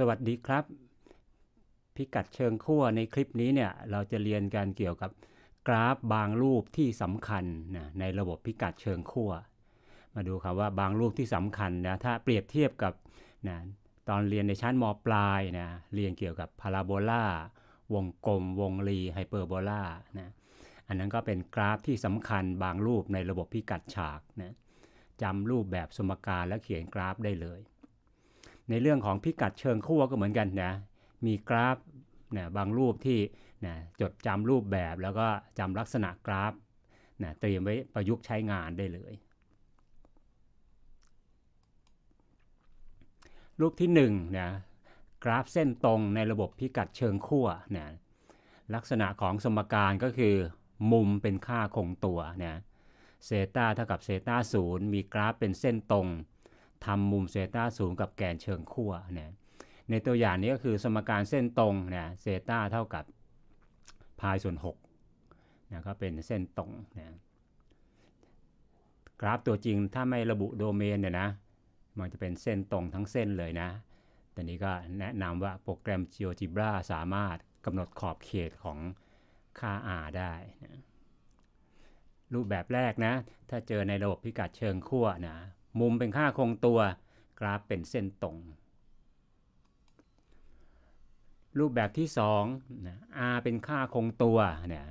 สวัสดีครับ พิกัดเชิงขั้วในคลิปนี้เนี่ยเราจะเรียนกันเกี่ยวกับกราฟบางรูปที่สำคัญนะในระบบพิกัดเชิงขั้วมาดูครับว่าบางรูปที่สำคัญนะถ้าเปรียบเทียบกับนะตอนเรียนในชั้นมปลายนะเรียนเกี่ยวกับพาราโบลาวงกลม วงรีไฮเปอร์โบลานะอันนั้นก็เป็นกราฟที่สำคัญบางรูปในระบบพิกัดฉากนะจำรูปแบบสมการและเขียนกราฟได้เลย ในเรื่องของพิกัดเชิงขั้วก็เหมือนกันนะ มีกราฟนะบางรูปที่นะจดจำรูปแบบแล้วก็จำลักษณะกราฟนะเตรียมไว้ประยุกต์ใช้งานได้เลย รูปที่1นะกราฟเส้นตรงในระบบพิกัดเชิงขั้วนะลักษณะของสมการก็คือ มุมเป็นค่าคงตัวนะเซตาเท่ากับเซตาศูนย์มีกราฟเป็นเส้นตรง ทำมุมเซต้าศูนย์กับแกนเชิงขั้วนะในตัวอย่างนี้ก็คือสมการเส้นตรงนะเซต้าเท่ากับพายส่วน6นะก็เป็นเส้นตรงนะกราฟตัวจริงถ้าไม่ระบุโดเมนเนี่ยนะมันจะเป็นเส้นตรงทั้งเส้นเลยนะแต่นี้ก็แนะนำว่าโปรแกรม GeoGebra สามารถกำหนดขอบเขตของค่า r ได้นะรูปแบบแรกนะ ถ้าเจอในระบบพิกัดเชิงขั้วนะ มุมเป็นค่าคงตัว กราฟเป็นเส้นตรง รูปแบบที่2นะ r เป็นค่าคงตัวเนะ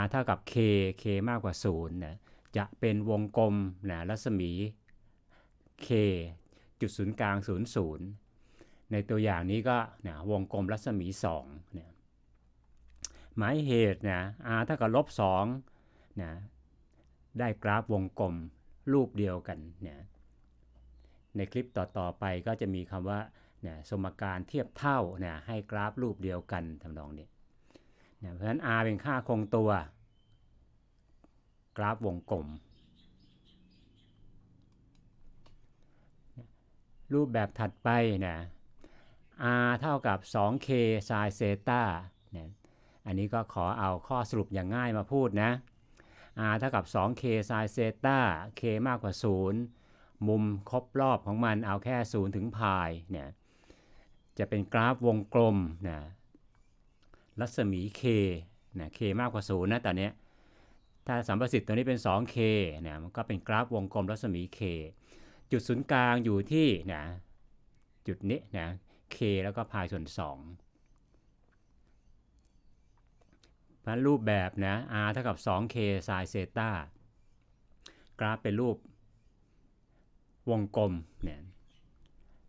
r เท่ากับ k k มากกว่า0นะจะเป็นวงกลมนะรัศมี k จุดศูนย์กลาง 0 0 ในตัวอย่างนี้ก็นะวงกลมรัศมี2นะหมายเหตุนะ r เท่ากับลบ2นะได้กราฟวงกลม รูปเดียวกันเนะในคลิปต่อๆไปก็จะมีคำว่าเนะสมการเทียบเท่าเนะให้กราฟรูปเดียวกันทำนองนี้นะเพราะฉะนั้น r เป็นค่าคงตัว กราฟวงกลม รูปแบบถัดไปเนะ r เท่ากับ 2k sin เซต้าเนะอันนี้ก็ขอเอาข้อสรุปอย่างง่ายมาพูดนะ r เท่ากับ 2k sin เซต้า k มากกว่า 0 มุมครบรอบของมันเอาแค่ 0 ถึงพายเนี่ยจะเป็นกราฟวงกลมนะรัศมี k นะ k มากกว่า 0 นะตอนนี้ถ้าสัมประสิทธิ์ตัวนี้เป็น 2k นะมันก็เป็นกราฟวงกลมรัศมี k จุดศูนย์กลางอยู่ที่นะจุดนี้นะ k แล้วก็พายส่วน 2 พันรูปแบบนะ r เท่ากับ 2k sin เซตากราฟเป็นรูปวงกลมเนี่ย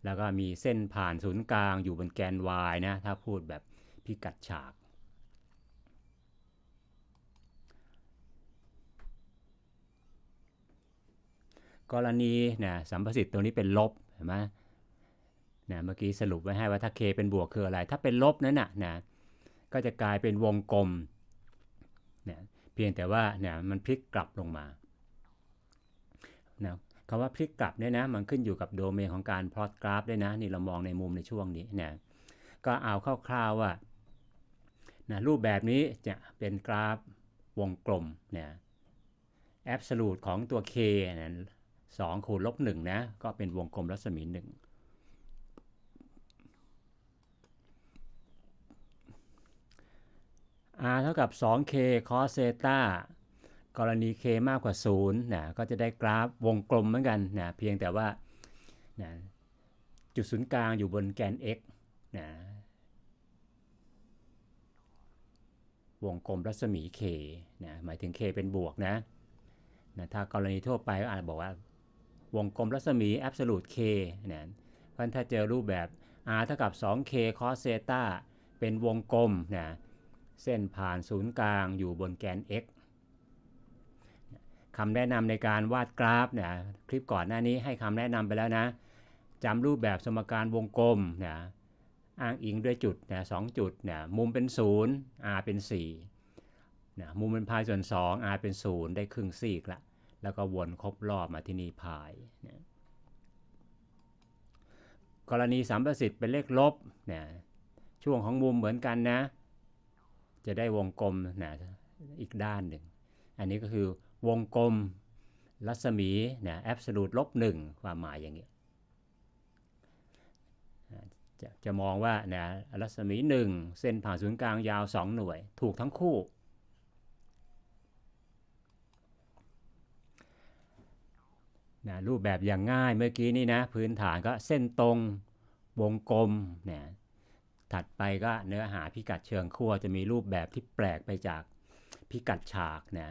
แล้วก็มีเส้นผ่านศูนย์กลางอยู่บนแกน y นะ ถ้าพูดแบบพิกัดฉาก กรณีนะสัมประสิทธิ์ตัวนี้เป็นลบเห็นไหมนะเมื่อกี้สรุปไว้ให้ว่าถ้า k เป็นบวกคืออะไร ถ้าเป็นลบนั้นนะนะก็จะกลายเป็นวงกลม เนี่ยเพียงแต่ว่าเนี่ยมันพลิกกลับลงมานะคำว่าพลิกกลับเนี่ยนะมันขึ้นอยู่กับโดเมนของการพลอตกราฟด้วยนะนี่เรามองในมุมในช่วงนี้เนี่ยก็เอาคร่าวๆว่านะรูปแบบนี้จะเป็นกราฟวงกลมเนี่ยแอบสูตรของตัว k เนี่ยสองคูณลบหนึ่งนะก็เป็นวงกลมรัศมีหนึ่ง r เท่ากับ 2k cos เซตากรณี k มากกว่า0นะก็จะได้กราฟวงกลมเหมือนกันนะเพียงแต่ว่านะจุดศูนย์กลางอยู่บนแกน x นะวงกลมรัศมี k นะหมายถึง k เป็นบวกนะนะถ้ากรณีทั่วไปอาจบอกว่าวงกลมรัศมี absolute k นะเพราะถ้าเจอรูปแบบ r เท่ากับ 2k cos เซตาเป็นวงกลมนะ เส้นผ่านศูนย์กลางอยู่บนแกน x คำแนะนำในการวาดกราฟเนี่ยคลิปก่อนหน้านี้ให้คำแนะนำไปแล้วนะจำรูปแบบสมการวงกลมนะอ้างอิงด้วยจุดนะสองจุดนะมุมเป็น 0 r เป็น4นะมุมเป็นพายส่วน 2 r เป็น 0 ได้ครึ่งซีกละแล้วก็วนครบรอบมาที่นี่พายนะกรณีสามประสิทธิ์เป็นเลขลบนะช่วงของมุมเหมือนกันนะ จะได้วงกลมนะอีกด้านหนึ่ง อันนี้ก็คือวงกลมรัศมีนะแอบสูตรลบหนึ่งความหมายอย่างนี้จะจะมองว่านะรัศมีหนึ่งเส้นผ่านศูนย์กลางยาว 2 หน่วย ถูกทั้งคู่ นะรูปแบบอย่างง่ายเมื่อกี้นี่นะ พื้นฐานก็เส้นตรงวงกลมนะ ถัดไปก็เนื้อหาพิกัดเชิงขั้วจะมีรูปแบบที่แปลกไปจากพิกัดฉากนะ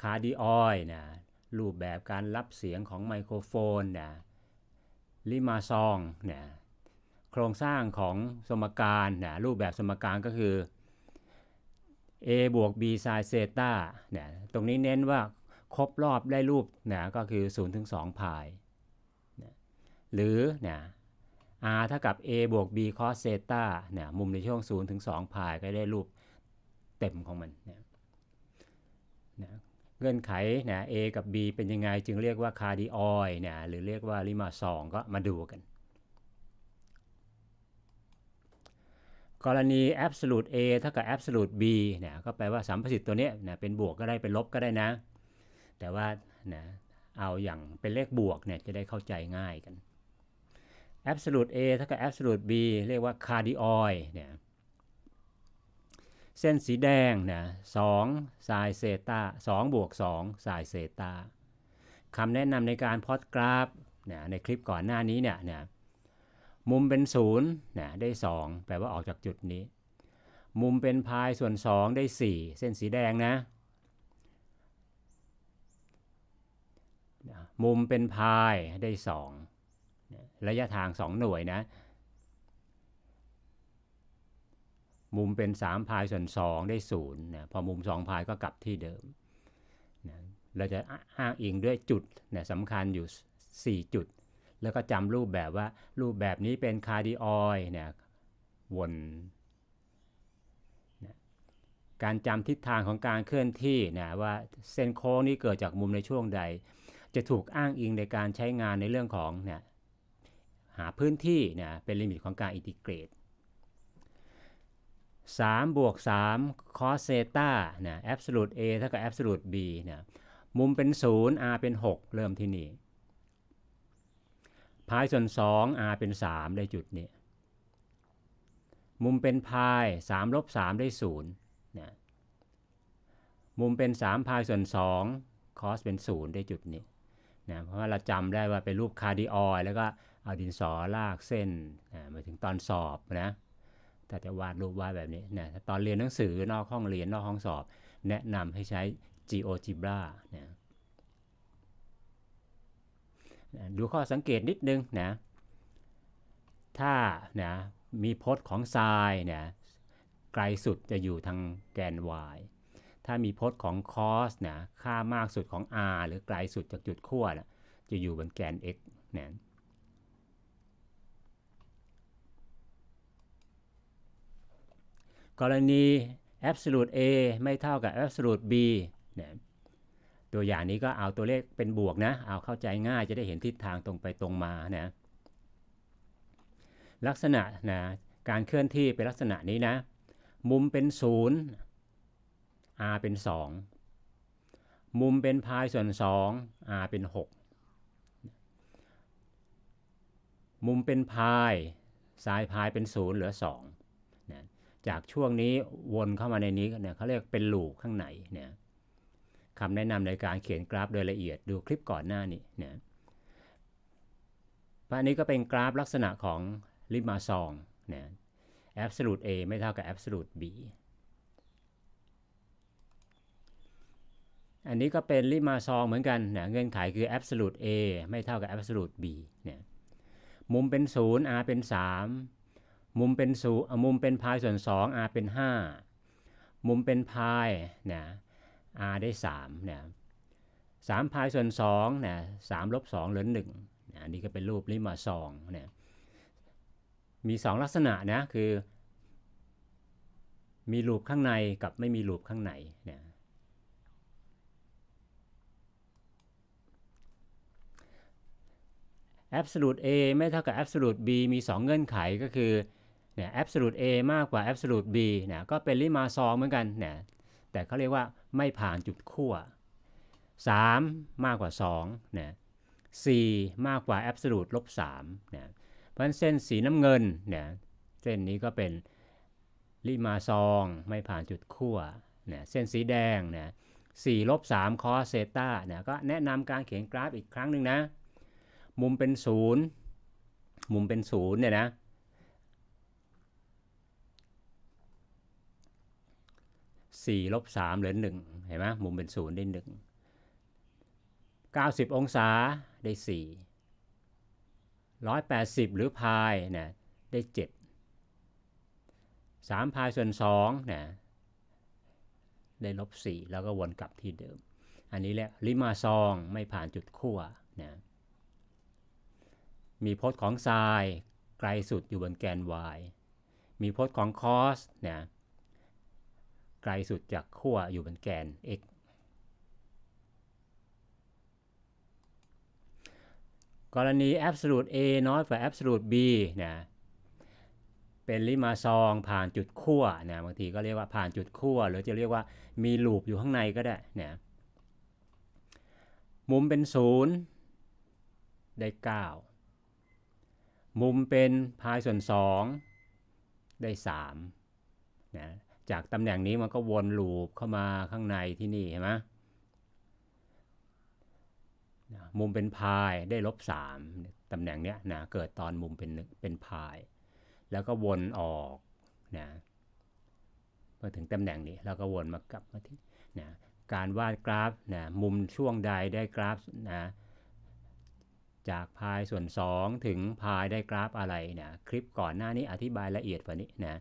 คาร์ดิออยนะรูปแบบการรับเสียงของไมโครโฟนนะลิมาซองนะโครงสร้างของสมการนะรูปแบบสมการก็คือ a บวก b ไซน์เซตาเนี่ยตรงนี้เน้นว่าครบรอบได้รูปนะก็คือ0ถึง2พายนะหรือนะ r เท่ากับ a บวก b cos เซตาเนี่ยมุมในช่วง0ถึง2พายก็ได้รูปเต็มของมันเนะนะเงื่อนไขเนะ a กับ b เป็นยังไงจึงเรียกว่าคาร์ดิออยนะหรือเรียกว่าลิมาซองก็มาดูกัน กรณี absolute a เท่ากับ absolute b เนี่ยก็แปลว่าสัมประสิทธิ์ตัวนี้เนี่ยเป็นบวกก็ได้เป็นลบก็ได้นะ แต่ว่านะเอาอย่างเป็นเลขบวกเนี่ยจะได้เข้าใจง่ายกัน absolute a เท่ากับ absolute b เรียกว่า cardioid เนี่ยเส้นสีแดงนะ2 sin เซตา2บวก2 sin เซตาคำแนะนำในการพอดกราฟนะในคลิปก่อนหน้านี้เนี่ยนะมุมเป็น0นะได้ 2 แปลว่าออกจากจุดนี้ มุมเป็นพายส่วน 2 ได้ 4 เส้นสีแดงนะ มุมเป็นพายได้ 2 ระยะทาง 2 หน่วยนะ มุมเป็น 3 พายส่วน 2 ได้0นะพอมุม 2 พายก็กลับที่เดิมนะเราจะอ้างอิงด้วยจุดนะสำคัญอยู่ 4 จุด แล้วก็จำรูปแบบว่ารูปแบบนี้เป็นคาร์ดิออยเนี่ยวนนะการจำทิศทางของการเคลื่อนที่นะว่าเส้นโค้งนี้เกิดจากมุมในช่วงใด จะถูกอ้างอิงในการใช้งานในเรื่องของเนี่ย หาพื้นที่เนะเป็นลิมิตของการอินทิเกรต3บวก3 cos เซตานะ absolute a เท่ากับ absolute b นะมุมเป็น 0 r เป็น 6 เริ่มที่นี่พายส่วน 2 r เป็น 3 ได้จุดนี้ มุมเป็นพาย3ลบ3ได้0นะมุมเป็น 3 พายส่วน 2 cos เป็น 0 ได้จุดนี้นะเพราะว่าเราจำได้ว่าเป็นรูปคาร์ดิออยแล้วก็ เอาดินสอลากเส้นนะมาถึงตอนสอบนะแต่จะวาดรูปวาดแบบนี้นะตอนเรียนหนังสือนอกห้องเรียนนอกห้องสอบ แนะนำให้ใช้ GeoGebra นะดูข้อสังเกตนิดนึงนะถ้านะมีพจน์ของไซน์เนี่ยไกลสุดจะอยู่ทางแกน y ถ้ามีพจน์ของ cos นะค่ามากสุดของ r หรือไกลสุดจากจุดขั้วนะจะอยู่บนแกน x นะ กรณี absolute a ไม่เท่ากับ absolute b นะตัวอย่างนี้ก็เอาตัวเลขเป็นบวกนะ เอาเข้าใจง่ายจะได้เห็นทิศทางตรงไปตรงมานะลักษณะนะการเคลื่อนที่เป็นลักษณะนี้นะ มุมเป็น 0 r เป็น 2 มุมเป็นพายส่วน 2 r เป็น 6 มุมเป็นพายสายพายเป็น 0 เหลือ 2 จากช่วงนี้วนเข้ามาในนี้เนี่ยเขาเรียกเป็นลูปข้างในเนี่ยคำแนะนำในการเขียนกราฟโดยละเอียดดูคลิปก่อนหน้านี้เนี่ยอันนี้ก็เป็นกราฟลักษณะของลิมาซองเนะ absolute a ไม่เท่ากับ absolute b อันนี้ก็เป็นลิมาซองเหมือนกันนะเงื่อนไขคือ absolute a ไม่เท่ากับ absolute b เนี่ยมุมเป็น 0 r เป็น 3 มุมเป็น0มุมเป็นพายส่วน 2 r เป็น 5 มุมเป็นพายนะ r ได้3นะ3พายส่วน2นะ3ลบ2เหลือ1นะอันนี้ก็เป็นรูปลิมาซองเนะมี 2 ลักษณะนะคือ มีรูปข้างในกับไม่มีรูปข้างในเนะ absolute a ไม่เท่ากับ absolute b มี 2 เงื่อนไขก็คือ เนี่ย absolute a มากกว่า absolute b เนี่ยก็เป็นลิมาซองเหมือนกันเนี่ยแต่เขาเรียกว่าไม่ผ่านจุดขั้ว3 มากกว่า2เนี่ย4มากกว่า absolute ลบ3เนี่ยเพราะฉะนั้นเส้นสีน้ำเงินเนี่ยเส้นนี้ก็เป็นลิมาซองไม่ผ่านจุดขั้วเนี่ยเส้นสีแดงเนี่ยสี่ลบสามคอสเซต้าเนี่ยก็แนะนำการเขียนกราฟอีกครั้งหนึ่งนะ มุมเป็นศูนย์มุมเป็นศูนย์เนี่ยนะ สี่ลบสามเหลือหนึ่งเห็นไหมมุมเป็นศูนย์ได้หนึ่งเก้าสิบองศาได้สี่ร้อยแปดสิบหรือพายเนี่ยได้เจ็ดสามพายส่วนสองเนี่ยได้ลบสี่แล้วก็วนกลับที่เดิม อันนี้แหละลิมาซองไม่ผ่านจุดขั้วนะมีพจน์ของไซน์ไกลสุดอยู่บนแกน y มีพจน์ของคอสนะ ไกลสุดจากขั้วอยู่บนแกน x กรณี absolute a น้อยกว่า absolute b นะเป็นลิมาซองผ่านจุดขั้วนะบางทีก็เรียกว่าผ่านจุดขั้วหรือจะเรียกว่ามีลูปอยู่ข้างในก็ได้นะมุมเป็นศูนย์ได้ 9 มุมเป็นพายส่วน 2 ได้3นะ จากตำแหน่งนี้มันก็วนลูปเข้ามาข้างในที่นี่เห็นไหมมุมเป็นพายได้ลบ3ตำแหน่งเนี้ยนะเกิดตอนมุมเป็นเป็นพาย แล้วก็วนออกนะมาถึงตำแหน่งนี้แล้วก็วนมากลับมาที่นะการวาดกราฟนะมุมช่วงใดได้กราฟนะจากพายส่วน 2 ถึงพายได้กราฟอะไรนะคลิปก่อนหน้านี้อธิบายละเอียดกว่านี้นะ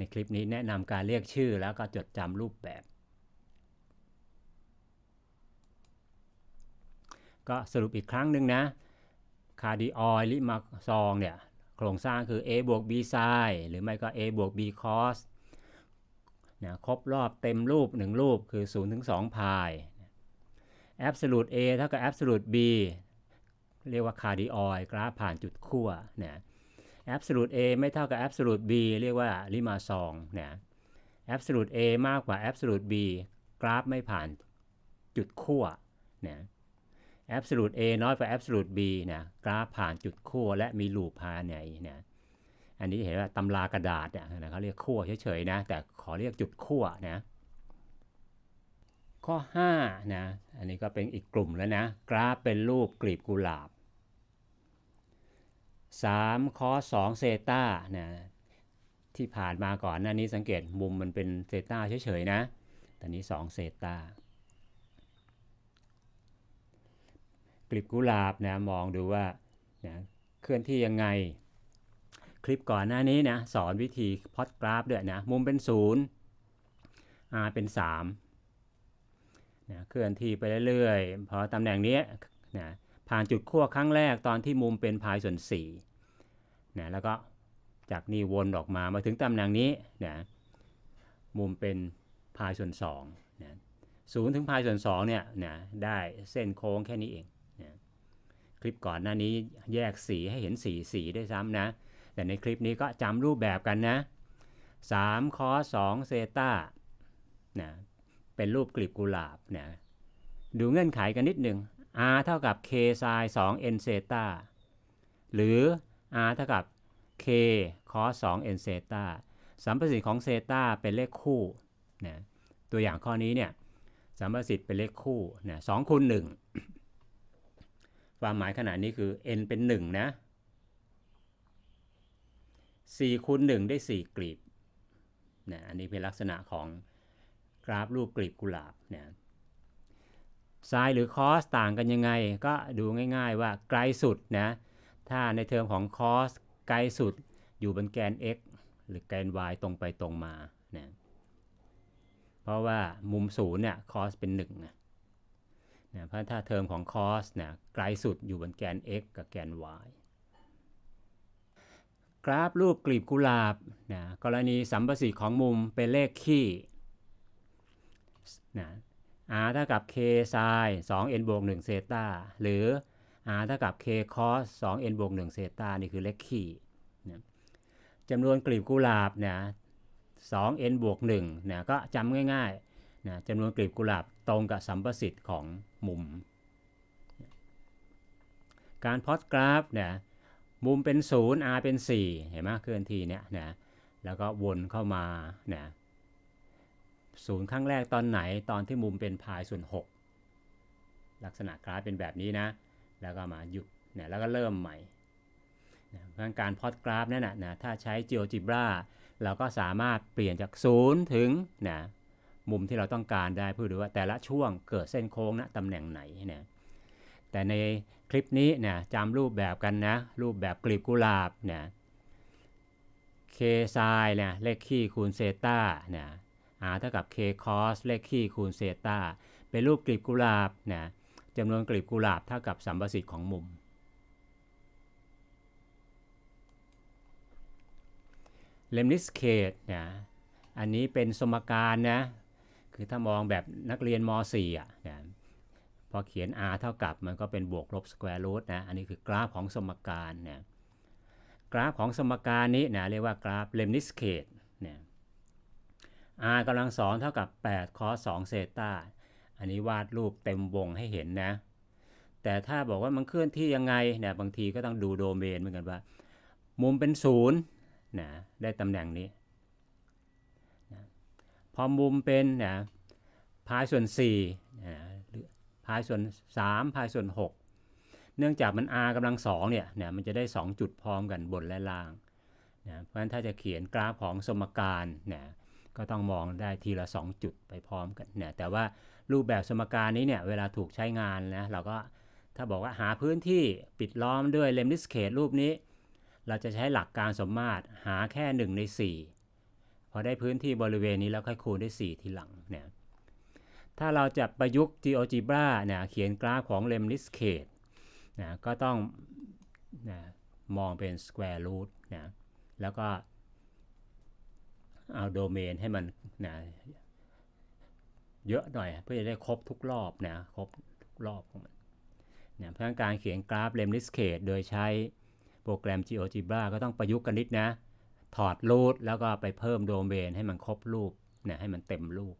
ในคลิปนี้แนะนำการเรียกชื่อแล้วก็จดจำรูปแบบ ก็สรุปอีกครั้งหนึ่งนะคาร์ดิออยลิมาซองเนี่ยโครงสร้างคือ a บวก b ไซหรือไม่ก็ a บวก b cos นะครบรอบเต็มรูป 1 รูปคือ 0 ถึง2พาย absolute a เท่ากับ absolute b เรียกว่าคาร์ดิออยกราฟผ่านจุดขั้วนะ absolute a ไม่เท่ากับ absolute b เรียกว่าลิมาซองนะ absolute a มากกว่า absolute b กราฟไม่ผ่านจุดขั้วนะ absolute a น้อยกว่า absolute b นะกราฟผ่านจุดขั้วและมีลูปภายในนะอันนี้เห็นว่าตำรากระดาษเนี่ยนะเขาเรียกขั้วเฉยๆนะ แต่ขอเรียกจุดขั้วนะ ข้อ5นะ อันนี้ก็เป็นอีกกลุ่มแล้วนะ กราฟเป็นรูปกลีบกุหลาบ 3คอส2เซตานะที่ผ่านมาก่อนหน้านี้สังเกตมุมมันเป็นเซตาเฉยๆนะแต่นี้ 2 เซตากลีบกุหลาบนะมองดูว่านะเคลื่อนที่ยังไง คลิปก่อนหน้านี้นะสอนวิธีพอดกราฟด้วยนะมุมเป็น 0 r เป็น3นะเคลื่อนที่ไปเรื่อยๆพอตำแหน่งนี้นะ ผ่านจุดขั้วครั้งแรกตอนที่มุมเป็นพายส่วน4นะแล้วก็จากนี้วนออกมามาถึงตำแหน่งนี้นะมุมเป็นพายส่วน2นะศูนย์ถึงพายส่วน2เนี่ยนะได้เส้นโค้งแค่นี้เองนะคลิปก่อนหน้านี้แยกสีให้เห็นสีสีได้ซ้ำนะ แต่ในคลิปนี้ก็จำรูปแบบกันนะ3คอส2เซตานะเป็นรูปกลีบกุหลาบนะดูเงื่อนไขกันนิดหนึ่ง r เท่ากับ k ไซน์ 2n เซตาหรือ r เท่ากับ k cos 2n เซตาสัมประสิทธิ์ของเซตาเป็นเลขคู่นะตัวอย่างข้อนี้เนี่ยสัมประสิทธิ์เป็นเลขคู่นะสองคูณหนึ่งความหมายขนาดนี้คือ n เป็น 1 นะ4คูณ1ได้ 4 กลีบนะอันนี้เป็นลักษณะของกราฟรูปกลีบกุหลาบนะ ไซน์หรือคอสต่างกันยังไง ก็ดูง่ายๆว่าไกลสุดนะ ถ้าในเทอมของคอสไกลสุดอยู่บนแกน x หรือแกน y ตรงไปตรงมานะเพราะว่ามุมศูนย์เนี่ยคอสเป็น1นะนะเพราะถ้าเทอมของคอสเนะไกลสุดอยู่บนแกน x กับแกน y กราฟรูปกลีบกุหลาบนะกรณีสัมประสิทธิ์ของมุมเป็นเลขคี่นะ r เท่ากับ k ไซน์ 2n บวก1เซตาหรือ r เท่ากับ k cos 2n บวก1เซตานี่คือเลขคี่จำนวนกลีบกุหลาบเนะ 2n บวก1นะก็จำง่ายๆนะจำนวนกลีบกุหลาบตรงกับสัมประสิทธิ์ของมุม การพอดกราฟเนะมุมเป็นศูนย์ r เป็น 4 เห็นไหมเคลื่อนที่เนี่ยนะแล้วก็วนเข้ามานะ ศูนย์ครั้งแรกตอนไหนตอนที่มุมเป็นพายส่วน 6 ลักษณะกราฟเป็นแบบนี้นะ แล้วก็มาหยุดเนี่ยแล้วก็เริ่มใหม่นะเพราะการพอดกราฟนั่นนะนะถ้าใช้ GeoGebra เราก็สามารถเปลี่ยนจากศูนย์ถึงนะมุมที่เราต้องการได้เพื่อดูว่าแต่ละช่วงเกิดเส้นโค้งณตำแหน่งไหนนะแต่ในคลิปนี้นะจำรูปแบบกันนะ รูปแบบกลีบกุหลาบนะ k ไซน์นะเลขคี่คูณเซตานะ r เท่ากับ k cos เลขคี่คูณเซตาเป็นรูปกลีบกุหลาบนะจำนวนกลีบกุหลาบเท่ากับสัมประสิทธิ์ของมุม เลมนิสเคดนะอันนี้เป็นสมการนะ คือถ้ามองแบบนักเรียนม .4 อะนะพอเขียน r เท่ากับมันก็เป็นบวกลบสแควร์รูทนะ อันนี้คือกราฟของสมการนะกราฟของสมการนี้นะเรียกว่ากราฟเลมนิสเคดนะ r กำลังสองเท่ากับ8 cos 2เซตาอันนี้วาดรูปเต็มวงให้เห็นนะ แต่ถ้าบอกว่ามันเคลื่อนที่ยังไงเนี่ยบางทีก็ต้องดูโดเมนเหมือนกันว่า มุมเป็นศูนย์นะได้ตำแหน่งนี้นะพอมุมเป็นนะพายส่วน4นะพายส่วน 3 พายส่วน 6 เนื่องจากมัน r กำลังสองเนี่ยนะมันจะได้ 2 จุดพร้อมกันบนและล่างนะเพราะฉะนั้นถ้าจะเขียนกราฟของสมการนะ ก็ต้องมองได้ทีละ 2 จุดไปพร้อมกันเนะแต่ว่ารูปแบบสมการนี้เนี่ยเวลาถูกใช้งานนะเราก็ถ้าบอกว่าหาพื้นที่ปิดล้อมด้วยเลมนิสเคดรูปนี้ เราจะใช้หลักการสมมาตรหาแค่ 1 ใน 4 พอได้พื้นที่บริเวณนี้แล้วค่อยคูณด้วย 4 ทีหลังเนี่ยถ้าเราจะประยุกต์ GeoGebra เนี่ยเขียนกราฟของ Lemniscate นะก็ต้องนะมองเป็น square root นะแล้วก็ เอาโดเมนให้มันนะเยอะหน่อย เพื่อจะได้ครบทุกรอบนะครบทุกรอบของมันนะเพราะการเขียนกราฟ Lemniscate โดยใช้โปรแกรม GeoGebra ก็ต้องประยุกต์กันนิดนะ ถอดรูทแล้วก็ไปเพิ่มโดเมนให้มันครบรูปนะให้มันเต็มรูป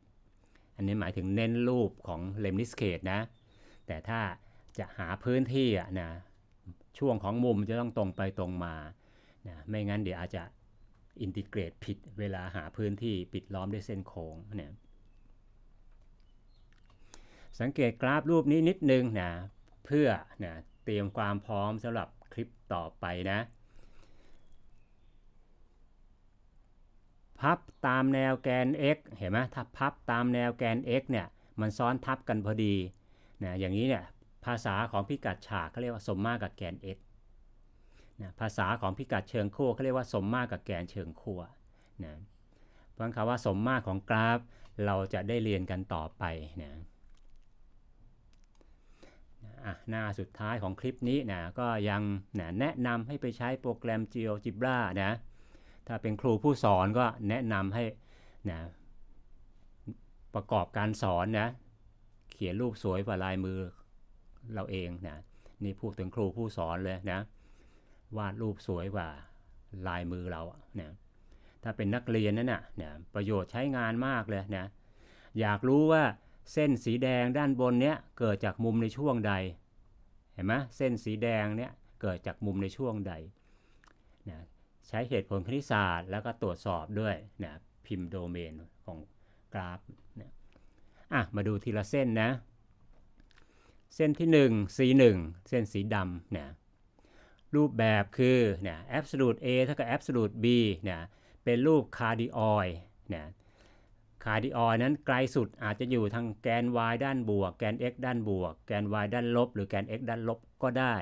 อันนี้หมายถึงเน้นรูปของ Lemniscate นะ แต่ถ้าจะหาพื้นที่อะนะช่วงของมุมจะต้องตรงไปตรงมานะไม่งั้นเดี๋ยวอาจจะ อินทิเกรตผิดเวลาหาพื้นที่ปิดล้อมด้วยเส้นโค้งเนี่ยสังเกตกราฟรูปนี้นิดนึงนะเพื่อนะเตรียมความพร้อมสำหรับคลิปต่อไปนะ พับตามแนวแกน x เห็นไหมถ้าพับตามแนวแกน x เนี่ยมันซ้อนทับกันพอดีนะอย่างนี้เนี่ยภาษาของพิกัดฉากเขาเรียกว่าสมมากับแกน x นะภาษาของพิกัดเชิงขั้วเขาเรียกว่าสมมากับแกนเชิงขั้วนะเพราะคำว่าสมมาของกราฟ เราจะได้เรียนกันต่อไปนะอะหน้าสุดท้ายของคลิปนี้นะก็ยังนะแนะนำให้ไปใช้โปรแกรม GeoGebra นะถ้าเป็นครูผู้สอนก็แนะนำให้นะประกอบการสอนนะเขียนรูปสวยกว่าลายมือเราเองนะนี่พูดถึงครูผู้สอนเลยนะ วาดรูปสวยกว่าลายมือเราเนะถ้าเป็นนักเรียนนั่นน่ะเนะประโยชน์ใช้งานมากเลยนะอยากรู้ว่าเส้นสีแดงด้านบนเนี้ยเกิดจากมุมในช่วงใด เห็นไหมเส้นสีแดงเนี้ยเกิดจากมุมในช่วงใดนะใช้เหตุผลคณิตศาสตร์ แล้วก็ตรวจสอบด้วยนะพิมพ์โดเมนของกราฟนะอะมาดูทีละเส้นนะ เส้นที่1 C1 เส้นสีดำนะ รูปแบบคือเนะ absolute A เท่ากับ absolute B นะเป็นรูปคาร์ดิออยนะคาร์ดิออยนั้นไกลสุดอาจจะอยู่ทางแกน y ด้านบวก แกน x ด้านบวก แกน y ด้านลบ หรือแกน x ด้านลบก็ได้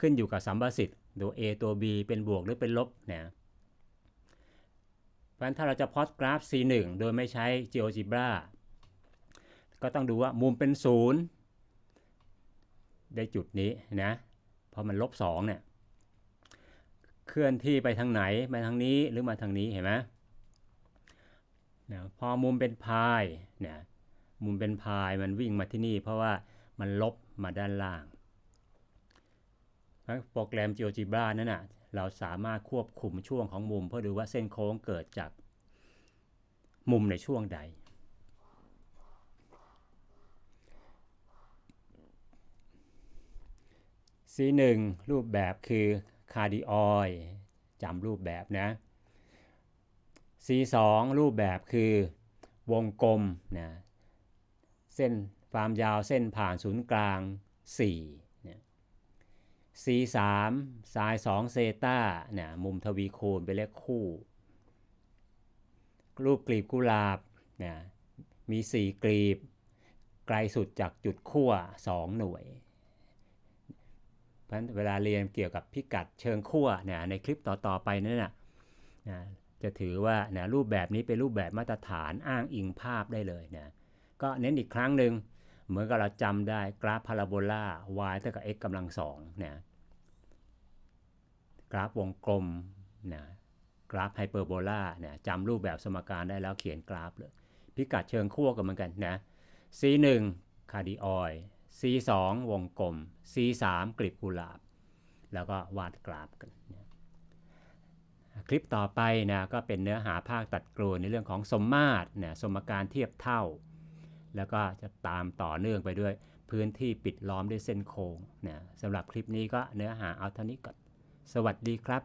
ขึ้นอยู่กับสัมประสิทธิ์ตัว a ตัว b เป็นบวกหรือเป็นลบนะเพราะฉะนั้นถ้าเราจะพอตกราฟ c1 โดยไม่ใช้ GeoGebra ก็ต้องดูว่ามุมเป็นศูนย์ได้จุดนี้นะ พราะมันลบ2เนี่ยเคลื่อนที่ไปทางไหนมาทางนี้หรือมาทางนี้เห็นไหมนะพอมุมเป็นพายเนะมุมเป็นพายมันวิ่งมาที่นี่ เพราะว่ามันลบมาด้านล่างโปรแกรม GeoGebra นั้นน่ะเราสามารถควบคุมช่วงของมุม เพื่อดูว่าเส้นโค้งเกิดจากมุมในช่วงใด C1 รูปแบบคือคาร์ดิออยจำรูปแบบนะ C2 รูปแบบคือวงกลมนะเส้นความยาวเส้นผ่านศูนย์กลาง4นะ C3 สาย2เซตานะมุมทวีคูณเป็นเลขคู่ รูปกลีบกุหลาบนะมี 4 กลีบ ไกลสุดจากจุดขั้ว 2 หน่วย ราะฉะนั้นเวลาเรียนเกี่ยวกับพิกัดเชิงขั้วนะในคลิปต่อๆไปนั่นนะนะจะถือว่านะรูปแบบนี้เป็นรูปแบบมาตรฐานอ้างอิงภาพได้เลยนะก็เน้นอีกครั้งหนึ่งเหมือนกับเราจำได้กราฟพาราโบลา y เท่ากับ x กำลังสองนะกราฟวงกลมนะกราฟไฮเปอร์โบลาเนะจำรูปแบบสมการได้แล้วเขียนกราฟเลย พิกัดเชิงขั้วกันเหมือนกันนะ C1 คาร์ดิออย C2 วงกลม C3 กลีบกุหลาบ แล้วก็วาดกราฟกันคลิปต่อไปนะก็เป็นเนื้อหาภาคตัดกลวยในเรื่องของสมมาตรนะสมการเทียบเท่า แล้วก็จะตามต่อเนื่องไปด้วยพื้นที่ปิดล้อมด้วยเส้นโค้งนะสำหรับคลิปนี้ก็เนื้อหาเอาเท่านี้ก่อน สวัสดีครับ